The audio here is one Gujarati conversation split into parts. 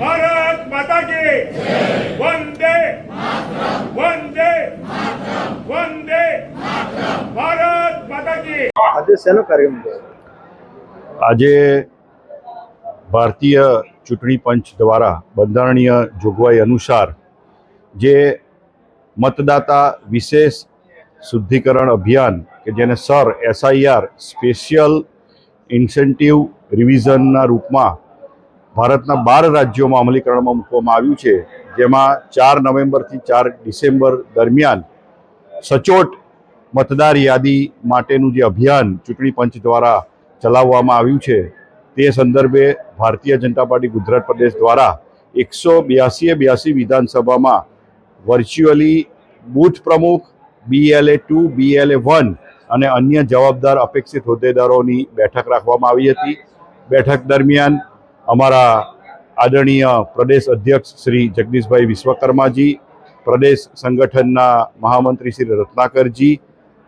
ભારત માતા કી વંદે વંદે વંદે ભારત માતા કી આજે શેનો કાર્યક્રમ આજે ભારતીય ચૂંટણી પંચ દ્વારા બંધારણીય જોગવાઈ અનુસાર જે મતદાતા વિશેષ શુદ્ધિકરણ અભિયાન કે જેને સર એસઆઈઆર સ્પેશિયલ ઇન્સેન્ટિવ રિવિઝનના રૂપમાં ભારતના બાર રાજ્યોમાં અમલીકરણમાં મૂકવામાં આવ્યું છે, જેમાં ચાર નવેમ્બરથી ચાર ડિસેમ્બર દરમિયાન સચોટ મતદાર યાદી માટેનું જે અભિયાન ચૂંટણી પંચ દ્વારા ચલાવવામાં આવ્યું છે, તે સંદર્ભે ભારતીય જનતા પાર્ટી ગુજરાત પ્રદેશ દ્વારા એકસો બ્યાસીએ બ્યાસી વિધાનસભામાં વર્ચ્યુઅલી બૂથ પ્રમુખ બીએલએ ટુ બીએલએ વન અને અન્ય જવાબદાર અપેક્ષિત હોદ્દેદારોની બેઠક રાખવામાં આવી હતી. બેઠક દરમિયાન અમારા આદરણીય પ્રદેશ અધ્યક્ષ શ્રી જગદીશભાઈ વિશ્વકર્માજી, પ્રદેશ સંગઠનના મહામંત્રી શ્રી રત્નાકરજી,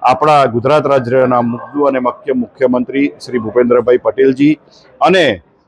આપણા ગુજરાત રાજ્યના મુદ્દુ અને મુખ્ય મુખ્યમંત્રી શ્રી ભૂપેન્દ્રભાઈ પટેલજી અને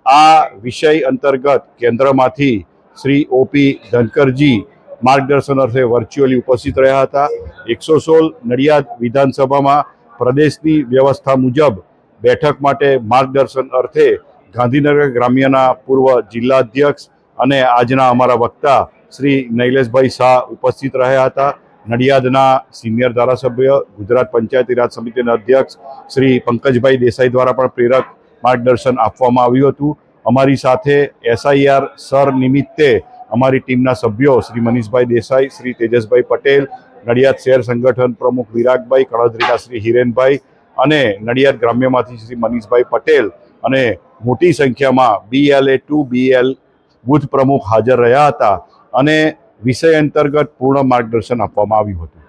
આ વિષય અંતર્ગત કેન્દ્રમાંથી શ્રી ઓપી ધનકરજી માર્ગદર્શન અર્થે વર્ચ્યુઅલી ઉપસ્થિત રહ્યા હતા. એકસો સોળ નડિયાદ વિધાનસભામાં પ્રદેશની વ્યવસ્થા મુજબ બેઠક માટે માર્ગદર્શન અર્થે ગાંધીનગર ગ્રામ્યના પૂર્વ જિલ્લા અધ્યક્ષ અને આજના અમારા વક્તા શ્રી નૈલેશભાઈ શાહ ઉપસ્થિત રહ્યા હતા. નડિયાદના સિનિયર ધારાસભ્ય, ગુજરાત પંચાયતી રાજ સમિતિના અધ્યક્ષ શ્રી પંકજભાઈ દેસાઈ દ્વારા પણ પ્રેરક માર્ગદર્શન આપવામાં આવ્યું હતું. અમારી સાથે એસઆઈઆર સર નિમિત્તે અમારી ટીમના સભ્યો શ્રી મનીષભાઈ દેસાઈ, શ્રી તેજસભાઈ પટેલ, નડિયાદ શહેર સંગઠન પ્રમુખ વિરાગભાઈ કળદરીના શ્રી હિરેનભાઈ અને નડિયાદ ગ્રામ્યમાંથી શ્રી મનીષભાઈ પટેલ અને મોટી સંખ્યામાં બીએલએ ટુ બીએલ બુથ પ્રમુખ હાજર રહ્યા હતા અને વિષય અંતર્ગત પૂર્ણ માર્ગદર્શન આપવામાં આવ્યું હતું.